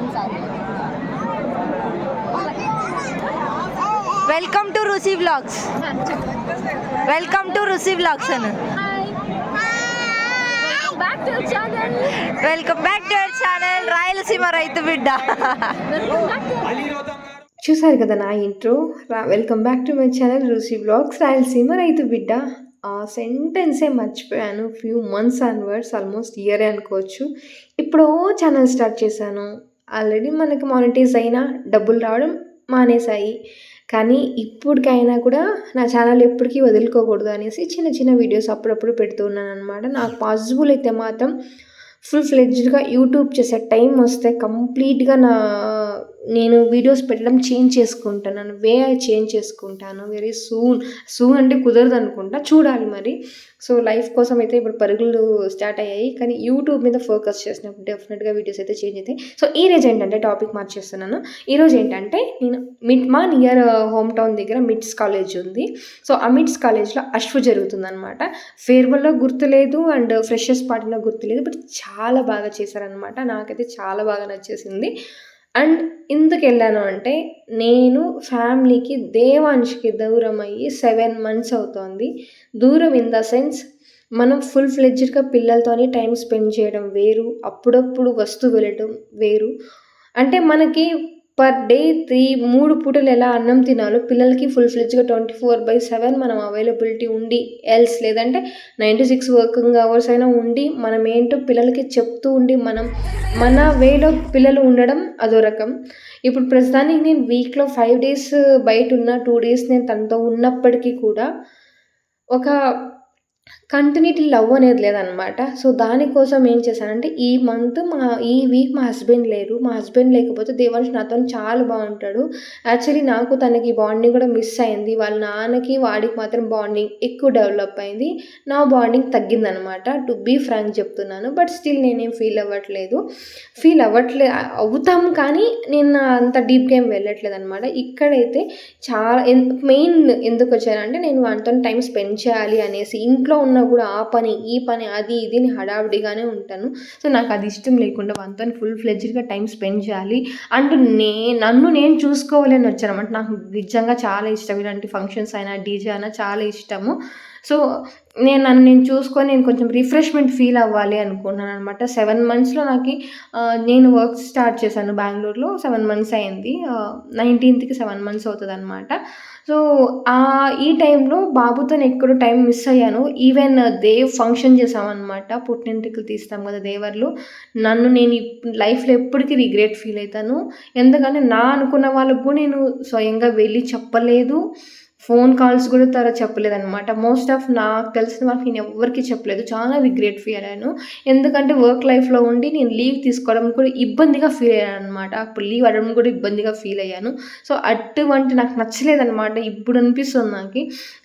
ఈసారి welcome to Roosi vlogs welcome to Roosi vlogs Anu hi back to channel welcome back to our channel Rayalaseema రైతు బిడ్డ. చూసారు కదా నా intro welcome back to my channel Roosi blogs Rayalaseema రైతు బిడ్డ. ఆ సెంటెన్సే మర్చిపోయాను. ఫ్యూ మంత్స్ అన్వర్డ్స్ ఆల్మోస్ట్ ఇయరే అనుకోవచ్చు. ఇప్పుడు ఛానల్ స్టార్ట్ చేశాను. ఆల్రెడీ మనకి మానిటైజ్ అయినా డబ్బులు రావడం మానేశాయి. కానీ ఇప్పటికైనా కూడా నా ఛానల్ ఎప్పటికీ వదులుకోకూడదు అనేసి చిన్న చిన్న వీడియోస్ అప్పుడప్పుడు పెడుతున్నాను అనమాట నాకు పాసిబుల్ అయితే మాత్రం ఫుల్ ఫ్లెడ్జ్డ్గా యూట్యూబ్ చేసే టైం వస్తే కంప్లీట్గా నా నేను వీడియోస్ పెట్టడం చేంజ్ చేసుకుంటాను వే చేంజ్ చేసుకుంటాను వెరీ సూన్ సూన్ అంటే కుదరదు అనుకుంటా చూడాలి మరి. సో లైఫ్ కోసం అయితే ఇప్పుడు పరుగులు స్టార్ట్ అయ్యాయి. కానీ యూట్యూబ్ మీద ఫోకస్ చేసినప్పుడు డెఫినెట్గా వీడియోస్ అయితే చేంజ్ అవుతాయి. సో ఈ రోజు ఏంటంటే టాపిక్ మార్చేస్తున్నాను. ఈరోజు ఏంటంటే నేను మిడ్ మా నియర్ హోమ్ టౌన్ దగ్గర మిడ్స్ కాలేజ్ ఉంది. సో ఆ మిడ్స్ కాలేజ్లో అశ్వ జరుగుతుందనమాట ఫేర్వెల్లో గుర్తులేదు అండ్ ఫ్రెషర్స్ పార్టీలో గుర్తులేదు బట్ చాలా బాగా చేశారనమాట నాకైతే చాలా బాగా నచ్చేసింది. అండ్ ఎందుకు వెళ్ళాను అంటే నేను ఫ్యామిలీకి దేవాంష్కి దూరం అయ్యి సెవెన్ మంత్స్ అవుతోంది. దూరం ఇన్ ద సెన్స్ మనం ఫుల్ ఫ్లెడ్జ్డ్గా పిల్లలతోని టైం స్పెండ్ చేయడం వేరు అప్పుడప్పుడు వస్తూ వెళ్ళడం వేరు. అంటే మనకి పర్ డే త్రీ మూడు పూటలు ఎలా అన్నం తినాలో పిల్లలకి ఫుల్ ఫ్లెడ్జ్గా ట్వంటీ ఫోర్ బై సెవెన్ మనం అవైలబిలిటీ ఉండి ఎల్స్ లేదంటే నైంటీ సిక్స్ వర్కింగ్ అవర్స్ అయినా ఉండి మనం ఏంటో పిల్లలకి చెప్తూ ఉండి మనం మన వేలో పిల్లలు ఉండడం అదో రకం. ఇప్పుడు ప్రస్తుతానికి నేను వీక్లో ఫైవ్ డేస్ బయట ఉన్న టూ డేస్ నేను తనతో ఉన్నప్పటికీ కూడా ఒక కంటిన్యూటీ లవ్ అనేది లేదనమాట సో దానికోసం ఏం చేశానంటే ఈ మంత్ మా ఈ వీక్ మా హస్బెండ్ లేరు. మా హస్బెండ్ లేకపోతే దేవాంశ్ నాతో చాలా బాగుంటాడు. యాక్చువల్లీ నాకు తనకి బాండింగ్ కూడా మిస్ అయింది. వాళ్ళ నాన్నకి వాడికి మాత్రం బాండింగ్ ఎక్కువ డెవలప్ అయింది. నా బాండింగ్ తగ్గిందనమాట టు బీ ఫ్రాంక్ చెప్తున్నాను. బట్ స్టిల్ నేనేం ఫీల్ అవ్వట్లేదు. ఫీల్ అవ్వట్లే అవుతాం కానీ నేను అంత డీప్గా ఏం వెళ్ళట్లేదు అనమాట ఇక్కడైతే చాలా మెయిన్ ఎందుకు వచ్చానంటే నేను వాటితో టైం స్పెండ్ చేయాలి అనేసి ఇంట్లో ఉన్నా కూడా ఆ పని ఈ పని అది ఇది నేను హడావిడిగానే ఉంటాను. సో నాకు అది ఇష్టం లేకుండా వాళ్ళతో ఫుల్ ఫ్లెడ్జ్డ్గా టైం స్పెండ్ చేయాలి అండ్ నే నన్ను నేను చూసుకోవాలి అని వచ్చానమాట. నాకు నిజంగా చాలా ఇష్టం. ఇలాంటి ఫంక్షన్స్ అయినా డీజే అయినా చాలా ఇష్టము. సో నేను నన్ను నేను చూసుకొని నేను కొంచెం రిఫ్రెష్మెంట్ ఫీల్ అవ్వాలి అనుకున్నాను అనమాట సెవెన్ మంత్స్లో నాకు నేను వర్క్ స్టార్ట్ చేశాను బెంగళూరులో సెవెన్ మంత్స్ అయింది. నైన్టీన్త్కి సెవెన్ మంత్స్ అవుతుంది అనమాట సో ఆ ఈ టైంలో బాబుతో నేను ఎక్కడో టైం మిస్ అయ్యాను. ఈవెన్ దేవ్ ఫంక్షన్ చేసామన్నమాట పుట్టింటికి తీస్తాం కదా దేవర్లు. నన్ను నేను లైఫ్లో ఎప్పటికీ రిగ్రెట్ ఫీల్ అవుతాను ఎందుకంటే నా అనుకున్న వాళ్ళకు నేను స్వయంగా వెళ్ళి చెప్పలేదు. ఫోన్ కాల్స్ కూడా తర చెప్పలేదన్నమాట. మోస్ట్ ఆఫ్ నాకు తెలిసిన వాళ్ళకి నేను ఎవరికి చెప్పలేదు. చాలా రిగ్రెట్ ఫీల్ అయ్యాను. ఎందుకంటే వర్క్ లైఫ్లో ఉండి నేను లీవ్ తీసుకోవడం కూడా ఇబ్బందిగా ఫీల్ అయ్యాను అనమాట అప్పుడు లీవ్ అడగడం కూడా ఇబ్బందిగా ఫీల్ అయ్యాను. సో అటువంటి నాకు నచ్చలేదన్నమాట. ఇప్పుడు అనిపిస్తుంది నాకు.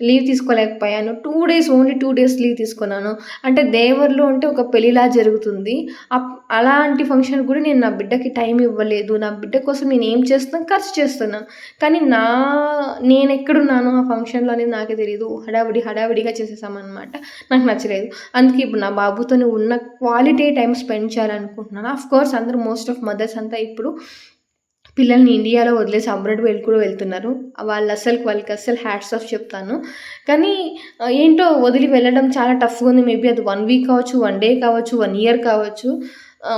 Leave తీసుకోలేకపోయాను. Two days only two days leave తీసుకున్నాను. అంటే దేవర్లో ఉంటే ఒక పెళ్ళిలా జరుగుతుంది. అప్- అలాంటి ఫంక్షన్ కూడా నేను నా బిడ్డకి టైం ఇవ్వలేదు. నా బిడ్డ కోసం నేను ఏం చేస్తున్నాను ఖర్చు చేస్తున్నాను కానీ నా నేను ఎక్కడున్నాను ఫంక్షన్లో అనేది నాకే తెలియదు హడావిడి హడావిడిగా చేసేసామన్నమాట. నాకు నచ్చలేదు. అందుకే ఇప్పుడు నా బాబుతోనే ఉన్న క్వాలిటీ టైం స్పెండ్ చేయాలనుకుంటున్నాను. ఆఫ్ కోర్స్ అందరూ మోస్ట్ ఆఫ్ మదర్స్ అంతా ఇప్పుడు పిల్లల్ని ఇండియాలో వదిలేసి అబ్రాడ్ వెళ్ళి కూడా వెళ్తున్నారు. వాళ్ళు అసలు వాళ్ళకి అసలు హ్యాట్స్ ఆఫ్ చెప్తాను. కానీ ఏంటో వదిలి వెళ్ళడం చాలా టఫ్గా ఉంది. మేబీ అది వన్ వీక్ కావచ్చు వన్ డే కావచ్చు వన్ ఇయర్ కావచ్చు.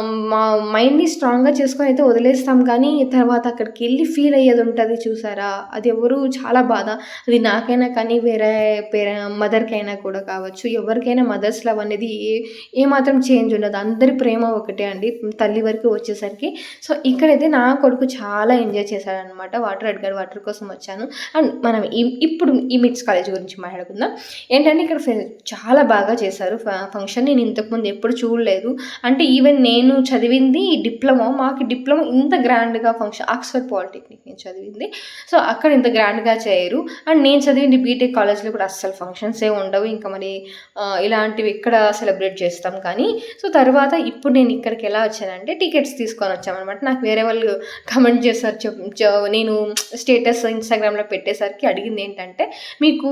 మా మైండ్ని స్ట్రాంగ్గా చేసుకొని అయితే వదిలేస్తాం. కానీ తర్వాత అక్కడికి వెళ్ళి ఫీల్ అయ్యేది ఉంటుంది చూసారా? అది ఎవరు చాలా బాధ. అది నాకైనా కానీ వేరే పేరే మదర్కైనా కూడా కావచ్చు. ఎవరికైనా మదర్స్ లవ్ అనేది ఏ ఏమాత్రం చేంజ్ ఉండదు. అందరి ప్రేమ ఒకటే అండి. తల్లి వరకు వచ్చేసరికి. సో ఇక్కడైతే నా కొడుకు చాలా ఎంజాయ్ చేశాడనమాట వాటర్ అడిగాడు వాటర్ కోసం వచ్చాను. అండ్ మనం ఇప్పుడు ఈ మిడ్స్ కాలేజ్ గురించి మాట్లాడుకుందాం. ఏంటంటే ఇక్కడ చాలా బాగా చేశారు. ఫ- ఫంక్షన్ నేను ఇంతకుముందు ఎప్పుడు చూడలేదు. అంటే ఈవెన్ నేను నేను చదివింది డిప్లొమా మాకు డిప్లొమా ఇంత గ్రాండ్గా ఫంక్షన్ ఆక్స్ఫర్డ్ పాలిటెక్నిక్ నేను చదివింది. సో అక్కడ ఇంత గ్రాండ్గా చేయరు. అండ్ నేను చదివింది బీటెక్ కాలేజ్లో కూడా అస్సలు ఫంక్షన్స్ ఏ ఉండవు. ఇంకా మరి ఇలాంటివి ఎక్కడ సెలబ్రేట్ చేస్తాం కానీ సో తర్వాత ఇప్పుడు నేను ఇక్కడికి ఎలా వచ్చానంటే టికెట్స్ తీసుకొని వచ్చామన్నమాట. నాకు వేరే వాళ్ళు కమెంట్ చేశారు చెప్ నేను స్టేటస్ ఇన్స్టాగ్రామ్లో పెట్టేసరికి అడిగింది ఏంటంటే మీకు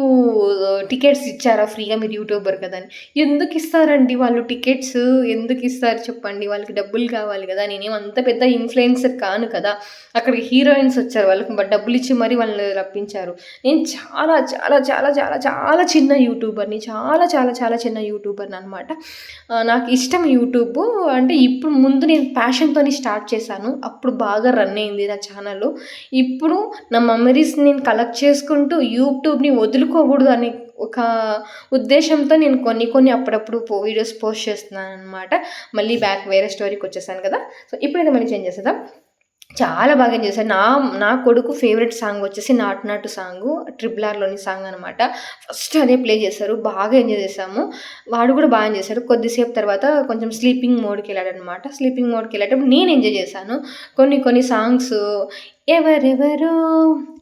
టికెట్స్ ఇచ్చారా? ఫ్రీగా మీరు యూట్యూబర్ కదా అని. ఎందుకు ఇస్తారండి వాళ్ళు టికెట్స్? ఎందుకు ఇస్తారు? చెప్పండి. వాళ్ళకి డబ్బులు కావాలి కదా నేనేం అంత పెద్ద ఇన్ఫ్లుయెన్సర్ కాను కదా అక్కడికి హీరోయిన్స్ వచ్చారు వాళ్ళకి డబ్బులు ఇచ్చి మరీ వాళ్ళని రప్పించారు. నేను చాలా చాలా చాలా చాలా చాలా చిన్న యూట్యూబర్ని చాలా చాలా చాలా చిన్న యూట్యూబర్ని అనమాట నాకు ఇష్టం యూట్యూబ్ అంటే ఇప్పుడు ముందు నేను ప్యాషన్తో స్టార్ట్ చేశాను అప్పుడు బాగా రన్ అయింది నా ఛానల్ ఇప్పుడు నా మెమరీస్ నేను కలెక్ట్ చేసుకుంటూ యూట్యూబ్ని వదులుకోకూడదు అనే ఒక ఉద్దేశంతో నేను కొన్ని కొన్ని అప్పుడప్పుడు వీడియోస్ పోస్ట్ చేస్తున్నాను అనమాట మళ్ళీ బ్యాక్ వేరే స్టోరీకి వచ్చేసాను కదా. సో ఇప్పుడైతే మళ్ళీ చేంజ్ చేసేద్దాం. చాలా బాగా ఎంజాయ్ చేశాను నా నా కొడుకు ఫేవరెట్ సాంగ్ వచ్చేసి నాటు నాటు సాంగ్ ట్రిపుల్ ఆర్లోని సాంగ్ అనమాట ఫస్ట్ అదే ప్లే చేశారు. బాగా ఎంజాయ్ చేశాము. వాడు కూడా బాగా ఎంజాయ్ చేశాడు. కొద్దిసేపు తర్వాత కొంచెం స్లీపింగ్ మోడ్కి వెళ్ళాడనమాట స్లీపింగ్ మోడ్కి వెళ్ళేటప్పుడు నేను ఎంజాయ్ చేశాను. కొన్ని కొన్ని సాంగ్స్ ఎవరెవరో.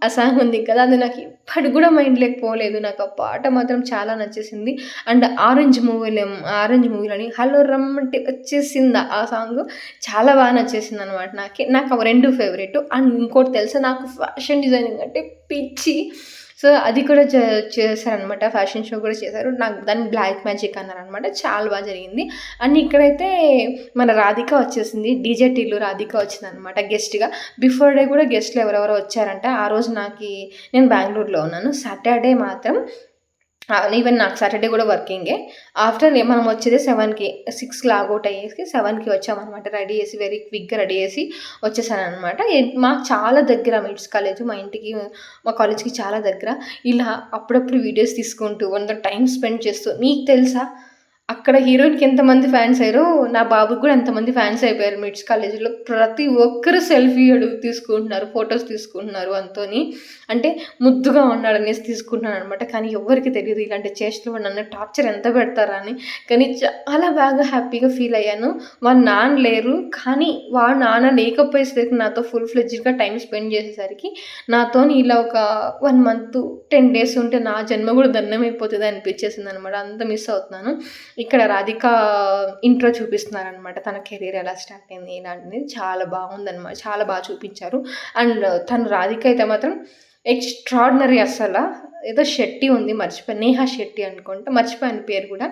ఆ సాంగ్ ఉంది కదా అది నాకు ఇప్పటికి కూడా మైండ్లోకి పోలేదు. నాకు ఆ పాట మాత్రం చాలా నచ్చేసింది. అండ్ ఆరెంజ్ మూవీలో ఆరెంజ్ మూవీలోని హలో రమ్మంటే వచ్చేసిందా ఆ సాంగ్. చాలా బాగా నచ్చేసింది అనమాట నాకు. నాకు రెండు ఫేవరెట్ అండ్ ఇంకోటి తెలుసా నాకు ఫ్యాషన్ డిజైనింగ్ అంటే పిచ్చి. సో అది కూడా చే చేశారనమాట ఫ్యాషన్ షో కూడా చేశారు. నాకు దాన్ని బ్లాక్ మ్యాజిక్ అన్నారనమాట చాలా బాగా జరిగింది. అండ్ ఇక్కడైతే మన రాధిక వచ్చేసింది. డీజే టీలు రాధిక వచ్చింది అనమాట గెస్ట్గా. బిఫోర్ డే కూడా గెస్ట్లు ఎవరెవరో వచ్చారంట. ఆ రోజు నాకు నేను బెంగళూరులో ఉన్నాను. సాటర్డే మాత్రం ఈవెన్ నాకు సాటర్డే కూడా వర్కింగే ఆఫ్టర్ మనం వచ్చేది సెవెన్కి సిక్స్కి లాగౌట్ అయ్యేసి సెవెన్కి వచ్చామన్నమాట. రెడీ చేసి వెరీ క్విక్గా రెడీ చేసి వచ్చేసాను అనమాట మాకు చాలా దగ్గర మిడ్స్ కాలేజ్ మా ఇంటికి మా కాలేజ్కి చాలా దగ్గర ఇలా అప్పుడప్పుడు వీడియోస్ తీసుకుంటూ వంద టైం స్పెండ్ చేస్తూ మీకు తెలుసా? అక్కడ హీరోయిన్కి ఎంతమంది ఫ్యాన్స్ అయ్యారో నా బాబుకి కూడా ఎంతమంది ఫ్యాన్స్ అయిపోయారు మిడ్స్ కాలేజీలో ప్రతి ఒక్కరు సెల్ఫీ అడుగు తీసుకుంటున్నారు ఫొటోస్ తీసుకుంటున్నారు అంతోని. అంటే ముద్దుగా ఉన్నాడు అనేసి తీసుకుంటున్నాను అనమాట కానీ ఎవరికి తెలియదు ఇలాంటి చేష్టలు నన్ను టార్చర్ ఎంత పెడతారా అని. కానీ చాలా బాగా హ్యాపీగా ఫీల్ అయ్యాను. వాళ్ళ నాన్న లేరు కానీ వాడు నాన్న లేకపోయేసరికి నాతో ఫుల్ ఫ్లెడ్జ్గా టైం స్పెండ్ చేసేసరికి నాతో ఇలా ఒక వన్ మంత్ టెన్ డేస్ ఉంటే నా జన్మ కూడా దండం అయిపోతుంది అనిపించేసింది అనమాట అంత మిస్ అవుతున్నాను. ఇక్కడ రాధిక ఇంట్రో చూపిస్తున్నారనమాట తన కెరీర్ ఎలా స్టార్ట్ అయింది ఇలాంటిది. చాలా బాగుందన్నమాట చాలా బాగా చూపించారు. అండ్ తను రాధిక అయితే మాత్రం ఎక్స్ట్రాడినరీ అసలు. ఏదో షెట్టి ఉంది మర్చిపోయి నేహా షెట్టి అనుకుంటా మర్చిపోయాను పేరు కూడా.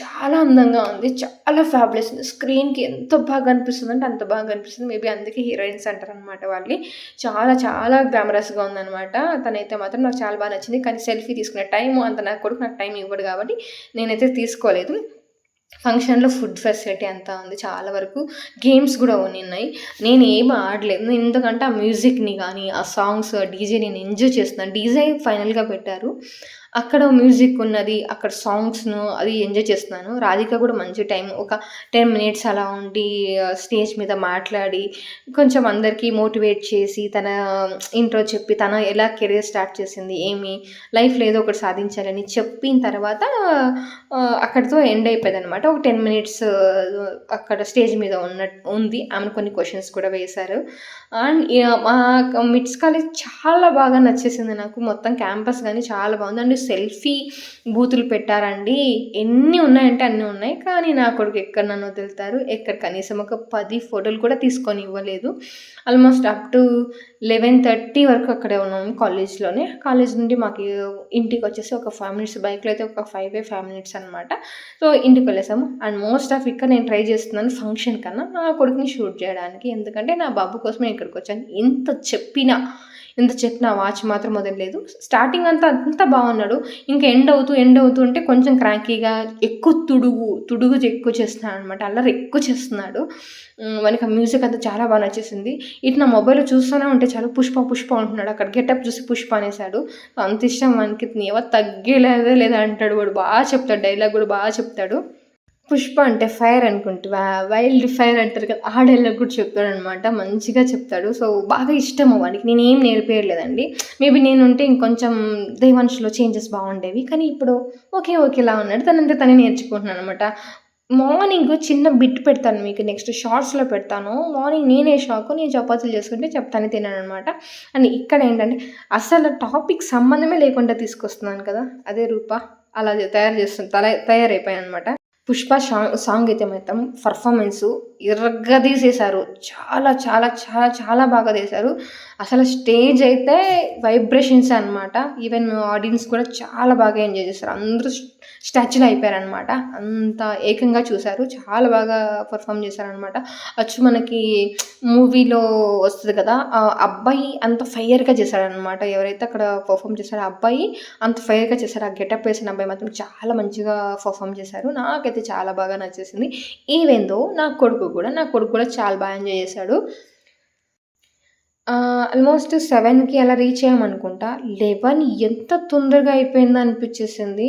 చాలా అందంగా ఉంది చాలా ఫ్యాబ్లెస్ ఉంది. స్క్రీన్కి ఎంత బాగా అనిపిస్తుంది అంటే అంత బాగా అనిపిస్తుంది. మేబీ అందుకే హీరోయిన్స్ అంటారు అనమాట వాళ్ళని. చాలా చాలా గ్లామరస్గా ఉందన్నమాట. తనైతే మాత్రం నాకు చాలా బాగా నచ్చింది. కానీ సెల్ఫీ తీసుకునే టైం అంత నా కొడుకు నాకు టైం ఇవ్వడు కాబట్టి నేనైతే తీసుకోలేదు. ఫంక్షన్లో ఫుడ్ ఫెసిలిటీ అంతా ఉంది చాలా వరకు. గేమ్స్ కూడా ఉన్నాయి నేను ఏం ఆడలేదు ఎందుకంటే ఆ మ్యూజిక్ని కానీ ఆ సాంగ్స్ డీజే నేను ఎంజాయ్ చేస్తున్నాను. డీజే ఫైనల్గా పెట్టారు. అక్కడ మ్యూజిక్ ఉన్నది అక్కడ సాంగ్స్ను అది ఎంజాయ్ చేస్తున్నాను. రాధిక కూడా మంచి టైం ఒక టెన్ మినిట్స్ అలా ఉండి స్టేజ్ మీద మాట్లాడి కొంచెం అందరికీ మోటివేట్ చేసి తన ఇంట్రో చెప్పి తన ఎలా కెరీర్ స్టార్ట్ చేసింది ఏమి లైఫ్లో ఏదో ఒకటి సాధించాలని చెప్పిన తర్వాత అక్కడితో ఎండ్ అయిపోయింది అనమాట ఒక టెన్ మినిట్స్ అక్కడ స్టేజ్ మీద ఉన్న ఉంది. ఆమె కొన్ని క్వశ్చన్స్ కూడా వేశారు. అండ్ మా మిడ్స్ కాలేజ్ చాలా బాగా నచ్చేసింది నాకు. మొత్తం క్యాంపస్ కానీ చాలా బాగుంది. అండ్ సెల్ఫీ బూతులు పెట్టారండి. ఎన్ని ఉన్నాయంటే అన్నీ ఉన్నాయి. కానీ నా కొడుకు ఎక్కడ నన్ను వదులుతారు? ఎక్కడ? కనీసం ఒక పది ఫోటోలు కూడా తీసుకొని ఇవ్వలేదు. Almost up to eleven thirty వరకు అక్కడే ఉన్నాం కాలేజ్లోనే. కాలేజ్ నుండి మాకు ఇంటికి వచ్చేసి ఒక ఫైవ్ మినిట్స్ బైక్లో అయితే ఒక ఫైవ్ ఫైవ్ మినిట్స్ అనమాట సో ఇంటికి వెళ్ళేసాము. అండ్ మోస్ట్ ఆఫ్ ఇక్కడ నేను ట్రై చేస్తున్నాను ఫంక్షన్ కన్నా నా కొడుకుని షూట్ చేయడానికి. ఎందుకంటే నా బాబు కోసమే ఇక్కడికి వచ్చాను. ఎంత చెప్పినా ఎంత చెప్పినా వాచ్ మాత్రం వదలలేదు స్టార్టింగ్ అంతా అంతా బాగున్నాడు. ఇంకా ఎండ్ అవుతూ ఎండ్ అవుతూ ఉంటే కొంచెం క్రాంకీగా ఎక్కువ తుడుగు తుడుగు ఎక్కువ చేస్తున్నాడు అనమాట అల్లరి ఎక్కువ చేస్తున్నాడు. మనకి ఆ మ్యూజిక్ అంతా చాలా బాగా నచ్చేసింది. ఇటు నా మొబైల్ చూస్తూనే ఉంటే చాలా పుష్ప పుష్ప అంటున్నాడు. అక్కడ గెటప్ చూసి పుష్ప అనేసాడు అంత ఇష్టం వానికి ఎవరు తగ్గేలేదే లేదా అంటాడు వాడు. బాగా చెప్తాడు. డైలాగ్ కూడా బాగా చెప్తాడు. పుష్ప అంటే ఫైర్ అనుకుంటా వైల్డ్ ఫైర్ అంటారు కదా ఆ కూడా చెప్తాడు అనమాట మంచిగా చెప్తాడు సో బాగా ఇష్టం వాడికి నేను ఏం నేర్పేయలేదండి మేబీ నేను ఉంటే ఇంకొంచెం దేవాంశ్లో చేంజెస్ బాగుండేవి కానీ ఇప్పుడు ఓకే ఓకేలా ఉన్నాడు తనంతా తనే నేర్చుకుంటున్నాను అనమాట మార్నింగ్ చిన్న బిట్ పెడతాను మీకు నెక్స్ట్ షార్ట్స్‌లో పెడతాను. మార్నింగ్ నేనే షాకు. నేను చపాతీలు చేసుకుంటే చెప్తానే అనమాట అండ్ ఇక్కడ ఏంటంటే అసలు టాపిక్ సంబంధమే లేకుండా తీసుకొస్తున్నాను కదా! అదే రూప. అలా తయారు చేస్తుంది తల తయారైపోయాననమాట. 'పుష్ప' సాంగ్ అయితే మాత్రం పర్ఫార్మెన్సు ఇరగ్గదీసేశారు. చాలా చాలా చాలా చాలా బాగా తీశారు. అసలు స్టేజ్ అయితే వైబ్రేషన్స్ అనమాట. ఈవెన్ ఆడియన్స్ కూడా చాలా బాగా ఎంజాయ్ చేశారు. అందరూ స్టాచ్యూలు అయిపోయారనమాట. అంత ఏకంగా చూశారు. చాలా బాగా పర్ఫామ్ చేశారనమాట. అచ్చు మనకి మూవీలో వస్తుంది కదా! ఆ అబ్బాయి అంత ఫైర్‌గా చేశాడనమాట. ఎవరైతే అక్కడ పర్ఫామ్ చేశారో అబ్బాయి అంత ఫైర్‌గా చేశారు. ఆ గెటప్ వేసిన అబ్బాయి మాత్రం చాలా మంచిగా పర్ఫామ్ చేశారు. నాకైతే చాలా బాగా నచ్చేసింది. ఈవెందో నా కొడుకు కూడా నా కొడుకు కూడా చాలా బాగా ఎంజాయ్ చేశాడు. ఆల్మోస్ట్ సెవెన్కి అలా రీచ్ అయ్యామనుకుంటా. 11 ఎంత తొందరగా అయిపోయిందో అనిపించేసింది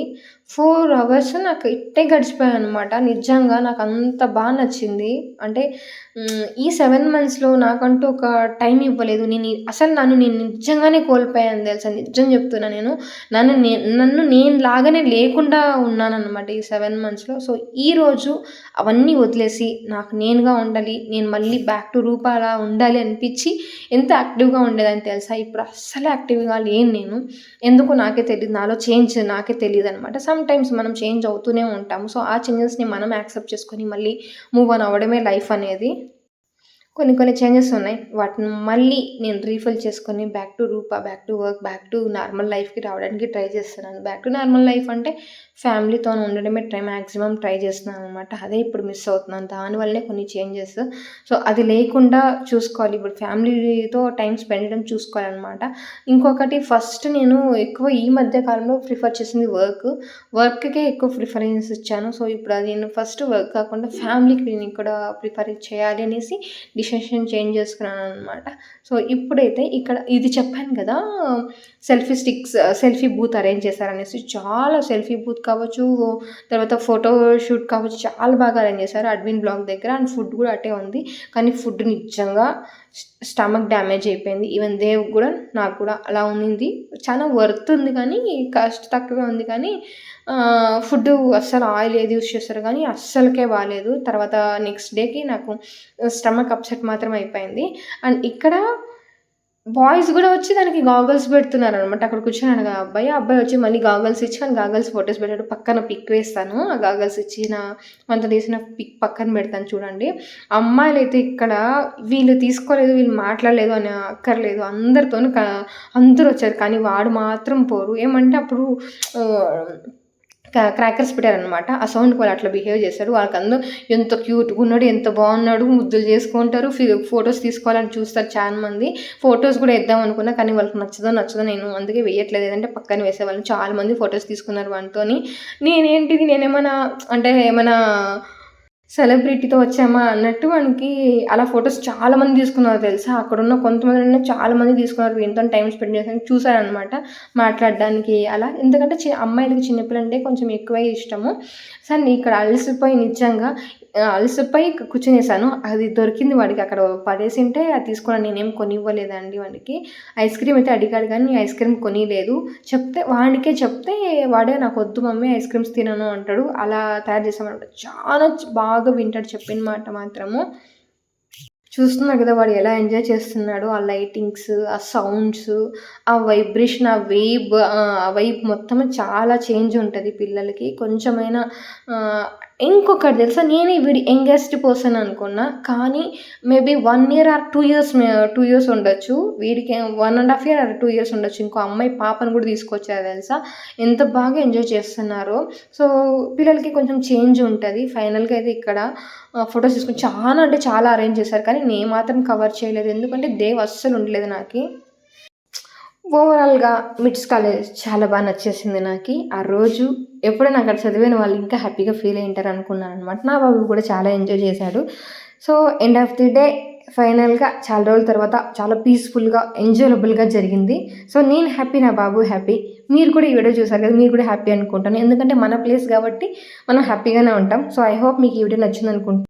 ఫోర్ అవర్స్ నాకు ఇట్టే గడిచిపోయాయనమాట. నిజంగా నాకు అంత బాగా నచ్చింది. అంటే ఈ సెవెన్ మంత్స్‌లో నాకంటూ ఒక టైం ఇవ్వలేదు. నేను అసలు నన్ను నేను నిజంగానే కోల్పోయాను తెలుసా! నిజం చెప్తున్నా నేను. నన్ను నన్ను నేను లాగానే లేకుండా ఉన్నాననమాట ఈ సెవెన్ మంత్స్‌లో. సో, ఈరోజు అవన్నీ వదిలేసి నాకు నేనుగా ఉండాలి. నేను మళ్ళీ బ్యాక్ టు రూప అలా ఉండాలి అనిపించి ఎంత యాక్టివ్‌గా ఉండేదని తెలుసా! ఇప్పుడు అస్సలు యాక్టివ్‌గా లేను నేను. ఎందుకో నాకే తెలియదు నాలో చేంజ్ నాకే తెలియదు అనమాట తెలీదనమాట. సమ్‌టైమ్స్ మనం చేంజ్ అవుతూనే ఉంటాము. సో, ఆ చేంజెస్‌ని మనం యాక్సెప్ట్ చేసుకొని మళ్ళీ మూవ్ ఆన్ అవ్వడమే లైఫ్ అనేది. కొన్ని కొన్ని చేంజెస్ ఉన్నాయి. వాటిని మళ్ళీ నేను రీఫిల్ చేసుకొని back to Roopa, back to work, back to normal లైఫ్‌కి రావడానికి ట్రై చేస్తున్నాను. బ్యాక్ టు నార్మల్ లైఫ్ అంటే ఫ్యామిలీతో ఉండడమే ట్రై మ్యాక్సిమం ట్రై చేస్తున్నాను అనమాట అదే ఇప్పుడు మిస్ అవుతున్నాను. దానివల్లే కొన్ని చేంజెస్. సో, అది లేకుండా చూసుకోవాలి. ఇప్పుడు ఫ్యామిలీతో టైం స్పెండ్ చేయడం చూసుకోవాలనమాట. ఇంకొకటి ఫస్ట్ నేను ఎక్కువ ఈ మధ్య కాలంలో ప్రిఫర్ చేసింది వర్క్. వర్క్‌కే ఎక్కువ ప్రిఫరెన్స్ ఇచ్చాను. సో, ఇప్పుడు అది నేను ఫస్ట్ వర్క్ కాకుండా ఫ్యామిలీకి నేను ఇక్కడ ప్రిఫర్ చేయాలి అనేసి డిసిషన్ చేంజ్ చేసుకున్నాను అనమాట సో, ఇప్పుడైతే ఇక్కడ ఇది చెప్పాను కదా! Selfie sticks selfie booth arrange చేశారనేసి. చాలా సెల్ఫీ బూత్ కావచ్చు, తర్వాత ఫోటో షూట్ కావచ్చు చాలా బాగా అరేంజ్ చేశారు. అడ్మిన్ బ్లాక్ దగ్గర. అండ్ ఫుడ్ కూడా అటే ఉంది. కానీ ఫుడ్ నిజంగా స్టమక్ డ్యామేజ్ అయిపోయింది. ఈవెన్ దేవ్ కూడా నాకు కూడా అలా ఉన్నింది. చాలా వర్త్ ఉంది కానీ కాస్ట్ తక్కువే ఉంది కానీ ఫుడ్ అస్సలు ఆయిల్ ఏది యూజ్ చేస్తారు కానీ అస్సలకే బాగాలేదు తర్వాత నెక్స్ట్ డేకి నాకు స్టమక్ అప్సెట్ మాత్రం అయిపోయింది. అండ్ ఇక్కడ బాయ్స్ కూడా వచ్చి దానికి గాగల్స్ పెడుతున్నారనమాట. అక్కడ కూర్చున్నాడు ఆ అబ్బాయి. ఆ అబ్బాయి వచ్చి మళ్ళీ గాగల్స్ ఇచ్చి అని గాగల్స్ ఫోటోస్ పెట్టాడు. పక్కన పిక్ వేస్తాను. ఆ గాగల్స్ ఇచ్చిన మనతో తీసిన పిక్ పక్కన పెడతాను చూడండి. అమ్మాయిలు అయితే ఇక్కడ వీళ్ళు తీసుకోలేదు, వీళ్ళు మాట్లాడలేదు అని అక్కర్లేదు. అందరితోని అందరూ వచ్చారు. కానీ వాడు మాత్రం పోరు. ఏమంటే అప్పుడు క్రాకర్స్ పెట్టారనమాట. ఆ సౌండ్‌కి వాళ్ళు అట్లా బిహేవ్ చేశారు. వాళ్ళకందరూ ఎంత క్యూట్‌గా ఉన్నాడు, ఎంత బాగున్నాడు, ముద్దులు చేసుకుంటారు. ఫి ఫోటోస్ తీసుకోవాలని చూస్తారు చాలా మంది. ఫొటోస్ కూడా వేద్దాం అనుకున్నా కానీ వాళ్ళకి నచ్చదో నచ్చదో నేను అందుకే వేయట్లేదు. లేదంటే పక్కన వేసేవాళ్ళని చాలా మంది ఫొటోస్ తీసుకున్నారు వాటితోని నేనేంటిది నేనేమన్నా అంటే ఏమైనా సెలబ్రిటీతో వచ్చామా అన్నట్టు వానికి అలా ఫొటోస్ చాలా మంది తీసుకున్నారు తెలుసా! అక్కడున్న కొంతమంది చాలా మంది తీసుకున్నారు. వీనితోని టైం స్పెండ్ చేసాను చూసారనమాట మాట్లాడడానికి అలా. ఎందుకంటే చి అమ్మాయిలకి చిన్న పిల్లంటే కొంచెం ఎక్కువ ఇష్టము. సో, ఇక్కడ అలసిపోయి నిజంగా అలసిపోయి కూర్చునేసాను. అది దొరికింది వాడికి అక్కడ పడేసుంటే అది తీసుకున్నాను. నేనేం కొనివ్వలేదండి వాడికి. ఐస్ క్రీమ్ అయితే అడిగాడు కానీ ఐస్ క్రీమ్ కొనిలేదు చెప్తే వాడికే చెప్తే వాడే నాకు వద్దు మమ్మీ ఐస్ క్రీమ్స్ తినను అంటాడు. అలా తయారు చేశామనమాట. చాలా బాగా వింటాడు చెప్పిన మాట మాత్రము. చూస్తున్నారు కదా! వాడు ఎలా ఎంజాయ్ చేస్తున్నాడు ఆ లైటింగ్స్, ఆ సౌండ్స్, ఆ వైబ్రేషన్, ఆ వేబ్ ఆ వైబ్ మొత్తం చాలా చేంజ్ ఉంటుంది పిల్లలకి. కొంచెమైనా ఇంకొకటి తెలుసా? నేనే వీడి యంగెస్ట్ పర్సన్ అనుకున్నా. కానీ maybe one year or two years two years ఉండొచ్చు. వీడికి 1 ½ ఇయర్ ఆర్ టూ ఇయర్స్ ఉండొచ్చు. ఇంకో అమ్మాయి పాపను కూడా తీసుకొచ్చారు తెలుసా! ఎంత బాగా ఎంజాయ్ చేస్తున్నారో. సో, పిల్లలకి కొంచెం చేంజ్ ఉంటుంది ఫైనల్‌గా అయితే ఇక్కడ ఫొటోస్ తీసుకుని తీసుకొని చాలా అంటే చాలా అరేంజ్ చేశారు. కానీ నేను మాత్రం కవర్ చేయలేదు. ఎందుకంటే దేవ్ అస్సలు ఉండలేదు నాకు ఓవరాల్‌గా మిట్స్ కాలేజ్ చాలా బాగా నచ్చేసింది నాకు ఆ రోజు ఎప్పుడైనా అక్కడ చదివిన వాళ్ళు ఇంకా హ్యాపీగా ఫీల్ అయ్యారు అనుకున్నాను అనమాట నా బాబు కూడా చాలా ఎంజాయ్ చేశాడు. So, end of the day ఫైనల్‌గా చాలా రోజుల తర్వాత చాలా పీస్‌ఫుల్‌గా, ఎంజాయబుల్‌గా జరిగింది. సో, నేను హ్యాపీ. నా బాబు హ్యాపీ. మీరు కూడా ఈ వీడియో చూసారు కదా! మీరు కూడా హ్యాపీ అనుకుంటాను. ఎందుకంటే మన ప్లేస్ కాబట్టి మనం హ్యాపీగానే ఉంటాం. సో, ఐ హోప్ మీకు ఈ వీడియో నచ్చిందనుకుంటున్నాను.